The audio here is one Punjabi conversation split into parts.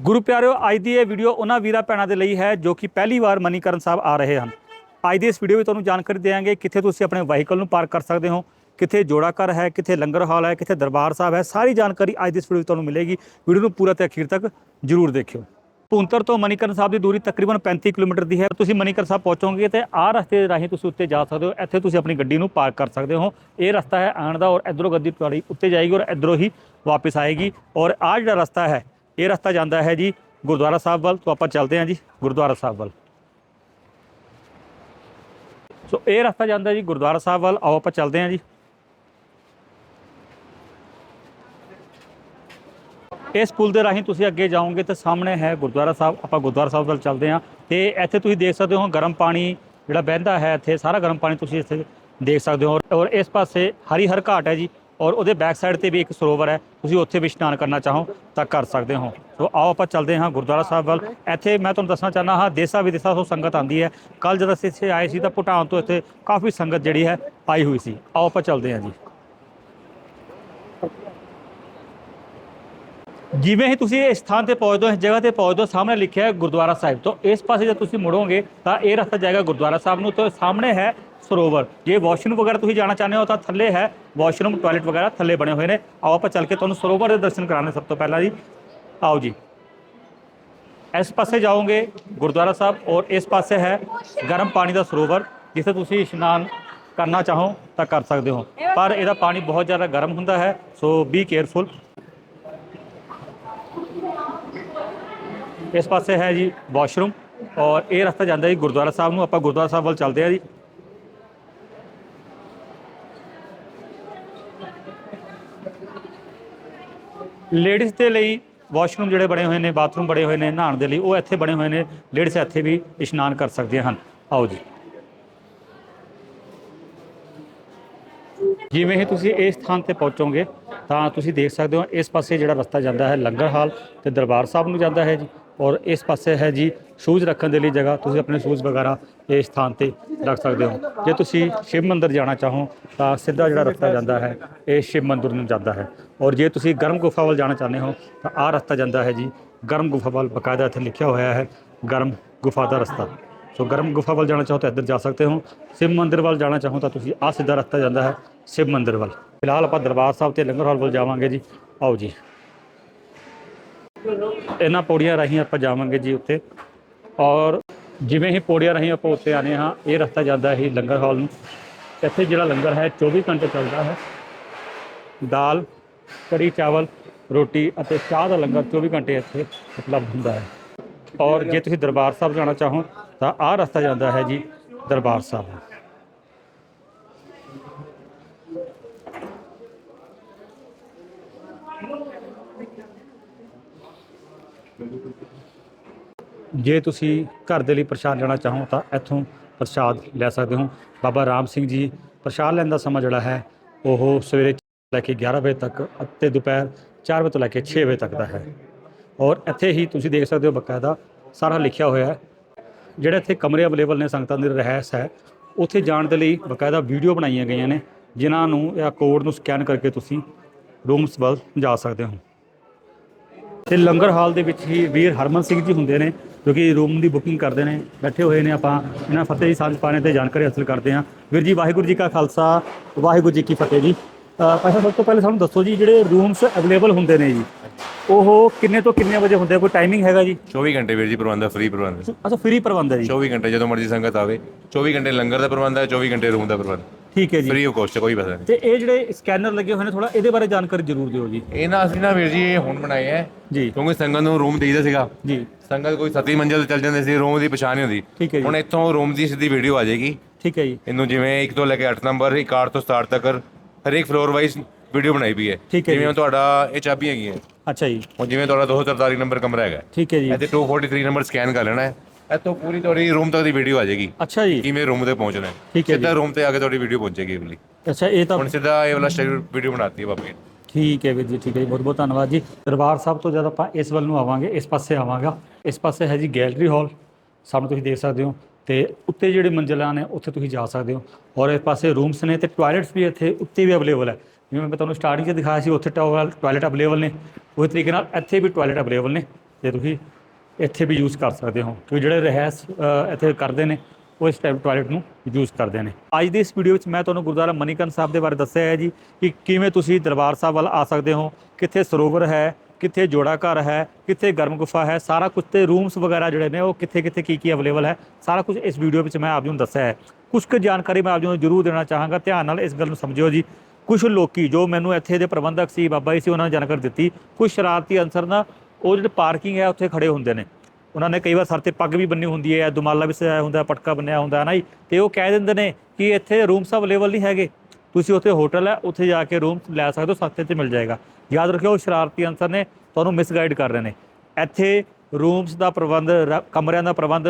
ਗੁਰੂ ਪਿਆਰਿਓ, ਅੱਜ ਦੀ ਇਹ ਵੀਡੀਓ ਉਹਨਾਂ ਵੀਰਾਂ ਭੈਣਾਂ ਦੇ ਲਈ ਹੈ ਜੋ ਕਿ ਪਹਿਲੀ ਵਾਰ ਮਨੀਕਰਨ ਸਾਹਿਬ ਆ ਰਹੇ ਹਨ। ਅੱਜ ਦੀ ਇਸ ਵੀਡੀਓ ਵਿੱਚ ਤੁਹਾਨੂੰ ਜਾਣਕਾਰੀ ਦੇਵਾਂਗੇ ਕਿੱਥੇ ਤੁਸੀਂ ਆਪਣੇ ਵਾਹੀਕਲ ਨੂੰ ਪਾਰਕ ਕਰ ਸਕਦੇ ਹੋ, ਕਿੱਥੇ ਜੋੜਾ ਘਰ ਹੈ, ਕਿੱਥੇ ਲੰਗਰ ਹਾਲ ਹੈ, ਕਿੱਥੇ ਦਰਬਾਰ ਸਾਹਿਬ ਹੈ, ਸਾਰੀ ਜਾਣਕਾਰੀ ਅੱਜ ਦੀ ਇਸ ਵੀਡੀਓ ਵਿੱਚ ਤੁਹਾਨੂੰ ਮਿਲੇਗੀ। ਵੀਡੀਓ ਨੂੰ ਪੂਰਾ ਤੇ ਅਖੀਰ ਤੱਕ ਜਰੂਰ ਦੇਖਿਓ। ਭੂੰਤਰ ਤੋਂ ਮਨੀਕਰਨ ਸਾਹਿਬ ਦੀ ਦੂਰੀ ਤਕਰੀਬਨ 35 ਕਿਲੋਮੀਟਰ ਦੀ ਹੈ। ਤੁਸੀਂ ਮਨੀਕਰਨ ਸਾਹਿਬ ਪਹੁੰਚੋਗੇ ਤੇ ਆਹ ਰਸਤੇ ਰਾਹੀਂ ਤੁਸੀਂ ਉੱਤੇ ਜਾ ਸਕਦੇ ਹੋ। ਇੱਥੇ ਤੁਸੀਂ ਆਪਣੀ ਗੱਡੀ ਨੂੰ ਪਾਰਕ ਕਰ ਸਕਦੇ ਹੋ। ਇਹ ਰਸਤਾ ਹੈ ਆਉਣ ਦਾ ਔਰ ਇਧਰੋਂ ਗੱਡੀ ਤੁਹਾਡੀ ਉੱਤੇ ਜਾਏਗੀ ਔਰ ਇਧਰੋਂ ਹੀ ਵਾਪਸ ਆਏਗੀ। ਔਰ ਆਹ ਜਿਹੜਾ ਰਸਤਾ ਹੈ ਇਹ ਰਸਤਾ ਜਾਂਦਾ ਹੈ ਜੀ ਗੁਰਦੁਆਰਾ ਸਾਹਿਬ ਵੱਲ। ਤੋਂ ਆਪਾਂ ਚੱਲਦੇ ਹਾਂ ਜੀ ਗੁਰਦੁਆਰਾ ਸਾਹਿਬ ਵੱਲ। ਸੋ ਇਹ ਰਸਤਾ ਜਾਂਦਾ ਜੀ ਗੁਰਦੁਆਰਾ ਸਾਹਿਬ ਵੱਲ। ਆਓ ਆਪਾਂ ਚੱਲਦੇ ਹਾਂ ਜੀ। ਇਸ ਪੁਲ ਦੇ ਰਾਹੀਂ ਤੁਸੀਂ ਅੱਗੇ ਜਾਓਗੇ ਤਾਂ ਸਾਹਮਣੇ ਹੈ ਗੁਰਦੁਆਰਾ ਸਾਹਿਬ। ਆਪਾਂ ਗੁਰਦੁਆਰਾ ਸਾਹਿਬ ਵੱਲ ਚੱਲਦੇ ਹਾਂ ਤੇ ਇੱਥੇ ਤੁਸੀਂ ਦੇਖ ਸਕਦੇ ਹੋ ਗਰਮ ਪਾਣੀ ਜਿਹੜਾ ਵਹਿੰਦਾ ਹੈ ਇੱਥੇ। ਸਾਰਾ ਗਰਮ ਪਾਣੀ ਤੁਸੀਂ ਇੱਥੇ ਦੇਖ ਸਕਦੇ ਹੋ ਔਰ- ਔਰ ਇਸ ਪਾਸੇ ਹਰੀ ਹਰ ਘਾਟ ਹੈ ਜੀ। ਔਰ ਉਹਦੇ ਬੈਕ ਸਾਈਡ ਤੇ ਵੀ ਇੱਕ ਸਰੋਵਰ ਹੈ। ਤੁਸੀਂ ਉੱਥੇ ਵੀ ਇਸ਼ਨਾਨ ਕਰਨਾ ਚਾਹੋ ਤਾਂ ਕਰ ਸਕਦੇ ਹੋ। ਸੋ ਆਓ ਆਪਾਂ ਚੱਲਦੇ ਹਾਂ ਗੁਰਦੁਆਰਾ ਸਾਹਿਬ ਵੱਲ। ਇੱਥੇ ਮੈਂ ਤੁਹਾਨੂੰ ਦੱਸਣਾ ਚਾਹਨਾ ਹਾਂ, ਦੇਸ਼ਾ ਵਿਦੇਸਾਂ ਤੋਂ ਸੰਗਤ ਆਉਂਦੀ ਹੈ। ਕੱਲ ਜਦ ਅਸੀਂ ਇੱਥੇ ਆਏ ਸੀ ਤਾਂ ਭੂਟਾਨ ਤੋਂ ਇੱਥੇ ਕਾਫੀ ਸੰਗਤ ਜਿਹੜੀ ਹੈ ਆਈ ਹੋਈ ਸੀ। ਆਓ ਆਪਾਂ ਚੱਲਦੇ ਹਾਂ ਜੀ। ਜਿਵੇਂ ਹੀ ਤੁਸੀਂ ਇਸ ਸਥਾਨ ਤੇ ਪਹੁੰਚਦੇ ਹੋ, ਇਸ ਜਗ੍ਹਾ ਤੇ ਪਹੁੰਚਦੇ ਹੋ, ਸਾਹਮਣੇ ਲਿਖਿਆ ਹੈ ਗੁਰਦੁਆਰਾ ਸਾਹਿਬ। ਤੋਂ ਇਸ ਪਾਸੇ ਜਦ ਤੁਸੀਂ ਮੁੜੋਗੇ ਤਾਂ ਇਹ ਰਸਤਾ ਜਾਏਗਾ ਗੁਰਦੁਆਰਾ ਸਾਹਿਬ ਨੂੰ। ਤੇ ਸਾਹਮਣੇ ਹੈ ਸਰੋਵਰ ਜੇ ਵਾਸ਼ਰੂਮ ਵਗੈਰਾ ਤੁਸੀਂ ਜਾਣਾ ਚਾਹੁੰਦੇ ਹੋ ਤਾਂ ਥੱਲੇ ਹੈ ਵਾਸ਼ਰੂਮ ਟਾਇਲਟ ਵਗੈਰਾ ਥੱਲੇ ਬਣੇ ਹੋਏ ਨੇ। ਆਓ ਆਪਾਂ ਚੱਲ ਕੇ ਤੁਹਾਨੂੰ ਸਰੋਵਰ ਦੇ ਦਰਸ਼ਨ ਕਰਾਣੇ ਸਭ ਤੋਂ ਪਹਿਲਾਂ ਜੀ। ਆਓ ਜੀ। ਇਸ ਪਾਸੇ ਜਾਓਗੇ ਗੁਰਦੁਆਰਾ ਸਾਹਿਬ ਔਰ ਇਸ ਪਾਸੇ ਹੈ ਗਰਮ ਪਾਣੀ ਦਾ ਸਰੋਵਰ ਜਿੱਥੇ ਤੁਸੀਂ ਇਸ਼ਨਾਨ ਕਰਨਾ ਚਾਹੋ ਤਾਂ ਕਰ ਸਕਦੇ ਹੋ। ਪਰ ਇਹਦਾ ਪਾਣੀ ਬਹੁਤ ਜ਼ਿਆਦਾ ਗਰਮ ਹੁੰਦਾ ਹੈ ਸੋ ਬੀ ਕੇਅਰਫੁਲ ਇਸ ਪਾਸੇ ਹੈ ਜੀ ਵਾਸ਼ਰੂਮ ਔਰ ਇਹ ਰਸਤਾ ਜਾਂਦਾ ਜੀ ਗੁਰਦੁਆਰਾ ਸਾਹਿਬ ਨੂੰ। ਆਪਾਂ ਗੁਰਦੁਆਰਾ ਸਾਹਿਬ ਵੱਲ ਚੱਲਦੇ ਆ ਜੀ। ਲੇਡੀਜ਼ ਦੇ ਲਈ ਵਾਸ਼ਰੂਮ ਜਿਹੜੇ ਬਣੇ ਹੋਏ ਨੇ ਬਾਥਰੂਮ ਬਣੇ ਹੋਏ ਨੇ, ਨਹਾਉਣ ਦੇ ਲਈ ਉਹ ਇੱਥੇ ਬਣੇ ਹੋਏ ਨੇ। ਲੇਡੀਜ਼ ਇੱਥੇ ਵੀ ਇਸ਼ਨਾਨ ਕਰ ਸਕਦੀਆਂ ਹਨ। ਆਓ ਜੀ। ਜਿਵੇਂ ਹੀ ਤੁਸੀਂ ਇਸ ਸਥਾਨ ਤੇ ਪਹੁੰਚੋਗੇ, ਤਾਂ ਤੁਸੀਂ ਦੇਖ ਸਕਦੇ ਹੋ ਇਸ ਪਾਸੇ ਜਿਹੜਾ ਰਸਤਾ ਜਾਂਦਾ ਹੈ ਲੰਗਰ ਹਾਲ ਤੇ ਦਰਬਾਰ ਸਾਹਿਬ ਨੂੰ ਜਾਂਦਾ ਹੈ ਜੀ। ਔਰ ਇਸ ਪਾਸੇ ਹੈ ਜੀ ਸ਼ੂਜ਼ ਰੱਖਣ ਦੇ ਲਈ ਜਗ੍ਹਾ। ਤੁਸੀਂ ਆਪਣੇ ਸ਼ੂਜ਼ ਵਗੈਰਾ ਇਸ ਸਥਾਨ ਤੇ ਰੱਖ ਸਕਦੇ ਹੋ। ਜੇ ਤੁਸੀਂ ਸ਼ਿਵ ਮੰਦਿਰ ਜਾਣਾ ਚਾਹੋ, ਤਾਂ ਸਿੱਧਾ ਜਿਹੜਾ ਰਸਤਾ ਜਾਂਦਾ ਹੈ, ਇਹ ਸ਼ਿਵ ਮੰਦਿਰ ਨੂੰ ਜਾਂਦਾ ਹੈ। ਔਰ ਜੇ ਤੁਸੀਂ ਗਰਮ ਗੁਫਾ ਵੱਲ ਜਾਣਾ ਚਾਹੁੰਦੇ ਹੋ, ਤਾਂ ਆਹ ਰਸਤਾ ਜਾਂਦਾ ਹੈ ਜੀ ਗਰਮ ਗੁਫਾ ਵੱਲ। ਬਕਾਇਦਾ ਇੱਥੇ ਲਿਖਿਆ ਹੋਇਆ ਹੈ ਗਰਮ ਗੁਫਾ ਦਾ ਰਸਤਾ। ਸੋ ਗਰਮ ਗੁਫਾ ਵੱਲ ਜਾਣਾ ਚਾਹੋ ਤਾਂ ਇੱਧਰ ਜਾ ਸਕਦੇ ਹੋ। ਸ਼ਿਵ ਮੰਦਿਰ ਵੱਲ ਜਾਣਾ ਚਾਹੋ ਤਾਂ ਤੁਸੀਂ ਆਹ ਸਿੱਧਾ ਰਸਤਾ ਜਾਂਦਾ ਹੈ ਸ਼ਿਵ ਮੰਦਿਰ ਵੱਲ। ਫਿਲਹਾਲ ਆਪਾਂ ਦਰਬਾਰ ਸਾਹਿਬ ਤੇ ਲੰਗਰ ਹਾਲ ਵੱਲ ਜਾਵਾਂਗੇ ਜੀ। ਆਓ ਜੀ। ਇਹਨਾਂ ਪੌੜੀਆਂ ਰਾਹੀਂ ਆਪਾਂ ਜਾਵਾਂਗੇ ਜੀ ਉੱਥੇ। ਔਰ ਜਿਵੇਂ ਹੀ ਪੌੜੀਆਂ ਰਾਹੀਂ ਆਪਾਂ ਉੱਥੇ ਆਨੇ ਹਾਂ, ਇਹ ਰਸਤਾ ਜਾਂਦਾ ਹੈ ਲੰਗਰ ਹਾਲ ਨੂੰ। ਇੱਥੇ ਜਿਹੜਾ ਲੰਗਰ ਹੈ 24 ਘੰਟੇ ਚੱਲਦਾ ਹੈ। ਦਾਲ, ਕੜੀ, ਚਾਵਲ, ਰੋਟੀ ਅਤੇ ਚਾਹ ਦਾ ਲੰਗਰ 24 ਘੰਟੇ ਇੱਥੇ ਉਪਲਬਧ ਹੁੰਦਾ ਹੈ। ਔਰ ਜੇ ਤੁਸੀਂ ਦਰਬਾਰ ਸਾਹਿਬ ਜਾਣਾ ਚਾਹੋ, ਤਾਂ ਆਹ ਰਸਤਾ ਜਾਂਦਾ ਹੈ ਜੀ ਦਰਬਾਰ ਸਾਹਿਬ। ਜੇ ਤੁਸੀਂ ਘਰ ਦੇ ਲਈ ਪ੍ਰਸ਼ਾਦ ਲੈਣਾ ਚਾਹੋ ਤਾਂ ਇੱਥੋਂ ਪ੍ਰਸ਼ਾਦ ਲੈ ਸਕਦੇ ਹੋ। ਬਾਬਾ ਰਾਮ ਸਿੰਘ ਜੀ ਪ੍ਰਸ਼ਾਦ ਲੈਣ ਦਾ ਸਮਾਂ ਜਿਹੜਾ ਹੈ, ਉਹ ਸਵੇਰੇ ਲੈ ਕੇ 11 ਵਜੇ ਤੱਕ ਅਤੇ ਦੁਪਹਿਰ 4 ਵਜੇ ਤੋਂ ਲੈ ਕੇ 6 ਵਜੇ ਤੱਕ ਦਾ ਹੈ। ਔਰ ਇੱਥੇ ਹੀ ਤੁਸੀਂ ਦੇਖ ਸਕਦੇ ਹੋ ਬਕਾਇਦਾ ਸਾਰਾ ਲਿਖਿਆ ਹੋਇਆ ਹੈ। ਜਿਹੜੇ ਇੱਥੇ ਕਮਰੇ ਅਵੇਲੇਬਲ ਨੇ, ਸੰਗਤਾਂ ਦੇ ਰਹਿਸ ਹੈ, ਉੱਥੇ ਜਾਣ ਦੇ ਲਈ ਬਕਾਇਦਾ ਵੀਡੀਓ ਬਣਾਈਆਂ ਗਈਆਂ ਨੇ, ਜਿਨ੍ਹਾਂ ਨੂੰ ਇਹ ਕੋਡ ਨੂੰ ਸਕੈਨ ਕਰਕੇ ਤੁਸੀਂ ਰੂਮਸ ਵੱਲ ਜਾ ਸਕਦੇ ਹੋ। ਤੇ ਲੰਗਰ ਹਾਲ ਦੇ ਵਿੱਚ ਹੀ ਵੀਰ ਹਰਮਨ ਸਿੰਘ ਜੀ ਹੁੰਦੇ ਨੇ ਜੋ ਕਿ ਰੂਮ ਦੀ ਬੁਕਿੰਗ ਕਰਦੇ ਨੇ ਬੈਠੇ ਹੋਏ ਨੇ ਆਪਾਂ ਇਹਨਾਂ ਫਤਿਹ ਜੀ ਸਾਂਝ ਪਾਣੇ ਤੇ ਜਾਣਕਾਰੀ ਹਾਸਲ ਕਰਦੇ ਹਾਂ। ਵੀਰ ਜੀ ਵਾਹਿਗੁਰੂ ਜੀ ਕਾ ਖਾਲਸਾ ਵਾਹਿਗੁਰੂ ਜੀ ਕੀ ਫਤਿਹ ਜੀ। ਸਾਹਿਬ ਸਭ ਤੋਂ ਪਹਿਲੇ ਸਾਨੂੰ ਦੱਸੋ ਜੀ ਜਿਹੜੇ ਰੂਮਸ ਅਵੇਲੇਬਲ ਹੁੰਦੇ ਨੇ ਜੀ ਉਹ ਕਿੰਨੇ ਤੋਂ ਕਿੰਨੇ ਵਜੇ ਹੁੰਦੇ? ਕੋਈ ਟਾਈਮਿੰਗ ਹੈਗਾ ਜੀ? 24 ਘੰਟੇ ਵੀਰ ਜੀ ਪ੍ਰਬੰਧ ਹੈ ਫ੍ਰੀ ਪ੍ਰਬੰਧ। ਹੈ। ਅੱਛਾ ਫ੍ਰੀ ਪ੍ਰਬੰਧ ਹੈ ਜੀ। 24 ਘੰਟੇ ਜਦੋਂ ਮਰਜ਼ੀ ਸੰਗਤ ਆਵੇ 24 ਘੰਟੇ ਲੰਗਰ ਦਾ ਪ੍ਰਬੰਧ ਹੈ 24 ਘੰਟੇ ਰੂਮ ਦਾ ਪ੍ਰਬੰਧ। ਠੀਕ ਹੈ ਜੀ। ਫ੍ਰੀ ਆਫ ਕੋਸਟ ਕੋਈ ਪੈਸਾ ਨਹੀਂ। ਤੇ ਇਹ ਜਿਹੜੇ ਸਕੈਨਰ ਲੱਗੇ ਹੋਏ ਨੇ ਥੋੜਾ ਇਹਦੇ ਬਾਰੇ ਜਾਣਕਾਰੀ ਜ਼ਰੂਰ ਦਿਓ ਜੀ। ਇਹ ਨਾ ਅਸੀਂ ਨਾ ਵੀਰ ਜੀ ਇਹ ਹੁਣ ਬਣਾਏ ਹੈ। ਜੀ। ਕਿਉਂਕਿ ਸੰਗਤ ਨੂੰ ਰੂਮ ਦੇਈਦਾ ਸੀਗਾ। ਜੀ। ਸੰਗਤ ਕੋਈ ਸੱਤੀ ਮੰਜ਼ਿਲ ਤੇ ਚੱਲ ਜਾਂਦੇ ਸੀ ਰੂਮ ਦੀ ਪਛਾਣ ਨਹੀਂ ਹੁੰਦੀ। ਠੀਕ ਹੈ ਜੀ। ਹੁਣ ਇੱਥੋਂ ਰੂਮ ਦੀ ਸਿੱਧੀ ਵੀਡੀਓ ਆ ਜਾਏਗੀ। ਠੀਕ ਹੈ ਜੀ। ਇਹਨੂੰ ਜਿਵੇਂ 1 ਤੋਂ ਲੈ ਕੇ 8 ਨੰਬਰ ਇੱਕ 8 ਤੋਂ 7 ਤੱਕ ਹਰੇਕ ਫਲੋਰ ਵਾਈਜ਼ ਵੀਡੀਓ ਬਣਾਈ ਵੀ ਹੈ। ਠੀਕ ਹੈ ਜਿਵੇਂ। ਹੁਣ ਤੁਹਾਡਾ ਇਹ ਚਾਬੀ ਹੈਗੀ ਹੈ ਅੱਛਾ ਜੀ। ਹੁਣ ਜਿਵੇਂ ਤੁਹਾਡਾ 243 ਨੰਬਰ ਕਮਰਾ ਹੈਗਾ। ਠੀਕ ਹੈ ਜੀ। ਇੱਥੇ 243 ਨੰਬਰ ਸਕੈਨ ਕਰ ਲੈਣਾ ਹੈ। ਇੱਥੋਂ ਪੂਰੀ ਤੁਹਾਡੀ ਰੂਮ ਤੱਕ ਦੀ ਵੀਡੀਓ ਆ ਜਾਏਗੀ। ਅੱਛਾ ਜੀ। ਕਿਵੇਂ ਰੂਮ ਤੇ ਪਹੁੰਚਣਾ ਹੈ। ਠੀਕ ਹੈ ਸਿੱਧਾ ਰੂਮ ਤੇ ਆ ਕੇ ਤੁਹਾਡੀ ਵੀਡੀਓ ਪਹੁੰਚੇਗੀ ਵਾਲੀ ਅੱਛਾ ਇਹ ਤਾਂ ਹੁਣ ਸਿੱਧਾ ਇਹ ਵਾਲਾ ਸਟੇਜ ਵੀਡੀਓ ਬਣਾਤੀ ਹੈ ਬਾਪੀ ਠੀਕ ਹੈ ਵੀਰ ਜੀ ਠੀਕ ਹੈ ਜੀ। ਬਹੁਤ ਬਹੁਤ ਧੰਨਵਾਦ ਜੀ। ਦਰਬਾਰ ਸਾਹਿਬ ਤੋਂ ਜਦ ਆਪਾਂ ਇਸ ਵੱਲ ਨੂੰ ਆਵਾਂਗੇ ਇਸ ਪਾਸੇ ਆਵਾਂਗਾ ਇਸ ਪਾਸੇ ਹੈ ਜੀ ਗੈਲਰੀ ਹਾਲ ਸਾਹਮਣੇ ਤੁਸੀਂ ਦੇਖ ਸਕਦੇ ਹੋ ਤੇ ਉੱਤੇ ਜਿਹੜੇ ਮੰਜ਼ਿਲਾਂ ਨੇ ਉੱਥੇ ਤੁਸੀਂ ਜਾ ਸਕਦੇ ਹੋ। ਔਰ ਇਸ ਪਾਸੇ ਰੂਮਸ ਨੇ ਤੇ ਟਾਇਲਟਸ ਵੀ ਇੱਥੇ ਉੱਤੇ ਵੀ ਅਵੇਲੇਬਲ ਹੈ। ਜਿਵੇਂ ਮੈਂ ਤੁਹਾਨੂੰ ਸਟਾਰਟਿੰਗ 'ਚ ਦਿਖਾਇਆ ਸੀ ਉੱਥੇ ਟਾਇਲਟ ਅਵੇਲੇਬਲ ਨੇ। ਉਸ ਤਰੀਕੇ ਨਾਲ ਇੱਥੇ ਵੀ ਟਾਇਲਟ ਅਵੇਲੇਬਲ ਨੇ। ਤੇ ਤੁਸੀਂ ਇੱਥੇ ਵੀ ਯੂਜ਼ ਕਰ ਸਕਦੇ ਹੋ। ਕਿ ਜਿਹੜੇ ਰਹਿਸ ਇੱਥੇ ਕਰਦੇ ਨੇ, ਉਹ ਇਸ ਟਾਈਪ ਟਾਇਲਟ ਨੂੰ ਯੂਜ਼ ਕਰਦੇ ਨੇ। ਅੱਜ ਦੀ ਇਸ ਵੀਡੀਓ ਵਿੱਚ ਮੈਂ ਤੁਹਾਨੂੰ ਗੁਰਦੁਆਰਾ ਮਨੀਕਰਨ ਸਾਹਿਬ ਦੇ ਬਾਰੇ ਦੱਸਿਆ ਹੈ ਜੀ ਕਿ ਕਿਵੇਂ ਤੁਸੀਂ ਦਰਬਾਰ ਸਾਹਿਬ ਵੱਲ ਆ ਸਕਦੇ ਹੋ। ਕਿੱਥੇ ਸਰੋਵਰ ਹੈ, ਕਿੱਥੇ ਜੋੜਾ ਘਰ ਹੈ, ਕਿੱਥੇ ਗਰਮ ਗੁਫਾ ਹੈ, ਸਾਰਾ ਕੁਝ ਤੇ ਰੂਮਸ ਵਗੈਰਾ ਜਿਹੜੇ ਨੇ, ਉਹ ਕਿੱਥੇ ਕਿੱਥੇ ਕੀ ਕੀ ਅਵੇਲੇਬਲ ਹੈ, ਸਾਰਾ ਕੁਝ ਇਸ ਵੀਡੀਓ ਵਿੱਚ ਮੈਂ ਆਪ ਜੀ ਨੂੰ ਦੱਸਿਆ ਹੈ। ਕੁਝ ਕੁ ਜਾਣਕਾਰੀ ਮੈਂ ਆਪ ਜੀ ਨੂੰ ਜ਼ਰੂਰ ਦੇਣਾ ਚਾਹਾਂਗਾ। ਧਿਆਨ ਨਾਲ ਇਸ ਗੱਲ ਨੂੰ ਸਮਝਿਓ ਜੀ। ਕੁਝ ਲੋਕੀ ਜੋ ਮੈਨੂੰ ਇੱਥੇ ਦੇ ਪ੍ਰਬੰਧਕ ਸੀ, ਬਾਬਾ ਜੀ ਸੀ, ਉਹਨਾਂ ਨੇ ਜਾਣਕਾਰੀ ਦਿੱਤੀ। ਕੁਝ ਸ਼ਰਾਰਤੀ ਅਨਸਰ ਨਾ ਉਹ ਜਿਹੜੇ ਪਾਰਕਿੰਗ ਹੈ, ਉੱਥੇ ਖੜੇ ਹੁੰਦੇ ਨੇ। ਉਹਨਾਂ ਨੇ ਕਈ ਵਾਰ ਸਰ ਤੇ ਪੱਗ ਵੀ ਬੰਨੀ ਹੁੰਦੀ ਹੈ, ਦੁਮਾਲਾ ਵੀ ਸਜਾਇਆ ਹੁੰਦਾ, ਪਟਕਾ ਬੰਨਿਆ ਹੁੰਦਾ, ਹੈ ਨਾ ਜੀ? ਤੇ ਉਹ ਕਹਿ ਦਿੰਦੇ ਨੇ ਕਿ ਇੱਥੇ ਰੂਮਸ ਅਵੇਲੇਬਲ ਨਹੀਂ ਹੈਗੇ। ਤੁਸੀਂ ਉੱਥੇ ਹੋਟਲ ਹੈ, ਉੱਥੇ ਜਾ ਕੇ ਰੂਮ ਲੈ ਸਕਦੇ ਹੋ, ਸਸਤੇ ਤੇ ਮਿਲ ਜਾਏਗਾ। ਯਾਦ ਰੱਖਿਓ, ਸ਼ਰਾਰਤੀ ਅਨਸਰ ਨੇ ਤੁਹਾਨੂੰ ਮਿਸਗਾਈਡ ਕਰ ਰਹੇ ਨੇ। ਇੱਥੇ ਰੂਮਸ ਦਾ ਪ੍ਰਬੰਧ, ਰ- ਕਮਰਿਆਂ ਦਾ ਪ੍ਰਬੰਧ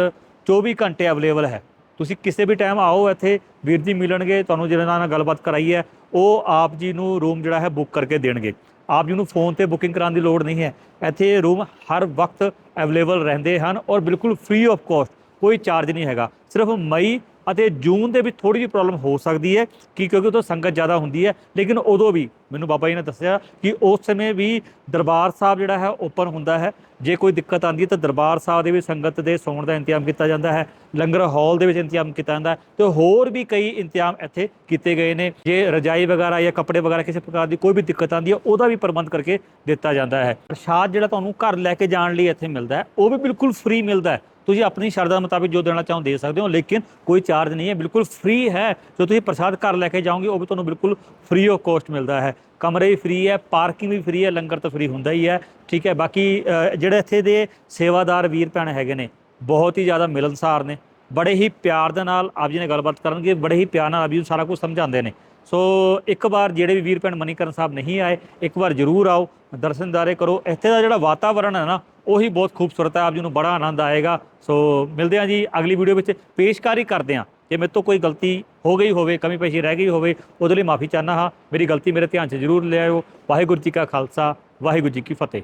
24 ਘੰਟੇ ਅਵੇਲੇਬਲ ਹੈ। ਤੁਸੀਂ ਕਿਸੇ ਵੀ ਟਾਈਮ ਆਓ ਇੱਥੇ, ਵੀਰ ਜੀ ਮਿਲਣਗੇ, ਤੁਹਾਨੂੰ ਜਿਹਨਾਂ ਨਾਲ ਗੱਲਬਾਤ ਕਰਾਈ ਹੈ, ਉਹ ਆਪ ਜੀ ਨੂੰ ਰੂਮ ਜਿਹੜਾ ਹੈ ਬੁੱਕ ਕਰਕੇ ਦੇਣਗੇ। ਆਪ ਜੀ ਨੂੰ ਫੋਨ ਤੇ ਬੁਕਿੰਗ ਕਰਾਉਣ ਦੀ ਲੋੜ ਨਹੀਂ ਹੈ। ਇੱਥੇ ਰੂਮ ਹਰ ਵਕਤ ਅਵੇਲੇਬਲ ਰਹਿੰਦੇ ਹਨ ਔਰ ਬਿਲਕੁਲ ਫ੍ਰੀ ਆਫ ਕਾਸਟ ਕੋਈ ਚਾਰਜ ਨਹੀਂ ਹੈਗਾ। ਸਿਰਫ ਮਈ ਅਤੇ ਜੂਨ ਦੇ ਵਿੱਚ ਥੋੜੀ ਜਿਹੀ ਪ੍ਰੋਬਲਮ ਹੋ ਸਕਦੀ ਹੈ ਕਿ ਕਿਉਂਕਿ ਉਦੋਂ ਸੰਗਤ ਜ਼ਿਆਦਾ ਹੁੰਦੀ ਹੈ, ਲੇਕਿਨ ਉਦੋਂ ਵੀ ਮੈਨੂੰ ਬਾਬਾ ਜੀ ਨੇ ਦੱਸਿਆ ਕਿ ਉਸ ਸਮੇਂ ਵੀ ਦਰਬਾਰ ਸਾਹਿਬ ਜਿਹੜਾ ਹੈ ਓਪਨ ਹੁੰਦਾ ਹੈ। ਜੇ ਕੋਈ ਦਿੱਕਤ ਆਉਂਦੀ ਹੈ ਤਾਂ ਦਰਬਾਰ ਸਾਹਿਬ ਦੇ ਵਿੱਚ ਸੰਗਤ ਦੇ ਸੌਣ ਦਾ ਇੰਤਜ਼ਾਮ ਕੀਤਾ ਜਾਂਦਾ ਹੈ, ਲੰਗਰ ਹਾਲ ਦੇ ਵਿੱਚ ਇੰਤਜ਼ਾਮ ਕੀਤਾ ਜਾਂਦਾ ਹੈ ਤੇ ਹੋਰ ਵੀ ਕਈ ਇੰਤਜ਼ਾਮ ਇੱਥੇ ਕੀਤੇ ਗਏ ਨੇ। ਜੇ ਰਜਾਈ ਵਗੈਰਾ ਜਾਂ ਕੱਪੜੇ ਵਗੈਰਾ ਕਿਸੇ ਪ੍ਰਕਾਰ ਦੀ ਕੋਈ ਵੀ ਦਿੱਕਤ ਆਉਂਦੀ ਹੈ, ਉਹਦਾ ਵੀ ਪ੍ਰਬੰਧ ਕਰਕੇ ਦਿੱਤਾ ਜਾਂਦਾ ਹੈ। ਪ੍ਰਸ਼ਾਦ ਜਿਹੜਾ ਤੁਹਾਨੂੰ ਘਰ ਲੈ ਕੇ ਜਾਣ ਲਈ ਇੱਥੇ ਮਿਲਦਾ ਹੈ, ਉਹ ਵੀ ਬਿਲਕੁਲ ਫ੍ਰੀ ਮਿਲਦਾ ਹੈ। ਤੁਸੀਂ ਆਪਣੀ ਸ਼ਰਧਾ ਮੁਤਾਬਿਕ ਜੋ ਦੇਣਾ ਚਾਹੋ ਦੇ ਸਕਦੇ ਹੋ, ਲੇਕਿਨ ਕੋਈ ਚਾਰਜ ਨਹੀਂ ਹੈ, ਬਿਲਕੁਲ ਫ੍ਰੀ ਹੈ। ਜੋ ਤੁਸੀਂ ਪ੍ਰਸਾਦ ਘਰ ਲੈ ਕੇ ਜਾਓਗੇ, ਉਹ ਵੀ ਤੁਹਾਨੂੰ ਬਿਲਕੁਲ ਫ੍ਰੀ ਆਫ ਕੋਸਟ ਮਿਲਦਾ ਹੈ। ਕਮਰੇ ਵੀ ਫ੍ਰੀ ਹੈ ਪਾਰਕਿੰਗ ਵੀ ਫ੍ਰੀ ਹੈ, ਲੰਗਰ ਤਾਂ ਫ੍ਰੀ ਹੁੰਦਾ ਹੀ ਹੈ। ਠੀਕ ਹੈ, ਬਾਕੀ ਜਿਹੜੇ ਇੱਥੇ ਦੇ ਸੇਵਾਦਾਰ ਵੀਰ ਭੈਣ ਹੈਗੇ ਨੇ, ਬਹੁਤ ਹੀ ਜ਼ਿਆਦਾ ਮਿਲਨਸਾਰ ਨੇ। ਬੜੇ ਹੀ ਪਿਆਰ ਦੇ ਨਾਲ ਆਪ ਜੀ ਨੇ ਗੱਲਬਾਤ ਕਰਨਗੇ, ਬੜੇ ਹੀ ਪਿਆਰ ਨਾਲ ਆਪ ਜੀ ਨੂੰ ਸਾਰਾ ਕੁਝ ਸਮਝਾਉਂਦੇ ਨੇ। ਸੋ, ਇੱਕ ਵਾਰ ਜਿਹੜੇ ਵੀ ਵੀਰ ਭੈਣ ਮਨੀਕਰਨ ਸਾਹਿਬ ਨਹੀਂ ਆਏ, ਇੱਕ ਵਾਰ ਜ਼ਰੂਰ ਆਓ। ਦਰਸ਼ਨਦਾਰੇ ਕਰੋ। ਇੱਥੇ ਦਾ ਜਿਹੜਾ ਵਾਤਾਵਰਣ ਹੈ ਨਾ ਉਹੀ ਬਹੁਤ ਖੂਬਸੂਰਤ ਹੈ, ਆਪ ਜੀ ਨੂੰ ਬੜਾ ਆਨੰਦ ਆਏਗਾ। ਸੋ ਮਿਲਦੇ ਹਾਂ ਜੀ ਅਗਲੀ ਵੀਡੀਓ ਵਿੱਚ, ਪੇਸ਼ਕਾਰੀ ਕਰਦੇ ਹਾਂ। ਜੇ ਮੇਰੇ ਤੋਂ ਕੋਈ ਗਲਤੀ ਹੋ ਗਈ ਹੋਵੇ, ਕਮੀ ਪੇਸ਼ੀ ਰਹਿ ਗਈ ਹੋਵੇ, ਉਹਦੇ ਲਈ ਮਾਫੀ ਚਾਹਨਾ ਹਾਂ। ਮੇਰੀ ਗਲਤੀ ਮੇਰੇ ਧਿਆਨ 'ਚ ਜ਼ਰੂਰ ਲਿਆਇਓ ਵਾਹਿਗੁਰੂ ਜੀ ਕਾ ਖਾਲਸਾ, ਵਾਹਿਗੁਰੂ ਜੀ ਕੀ ਫਤਿਹ।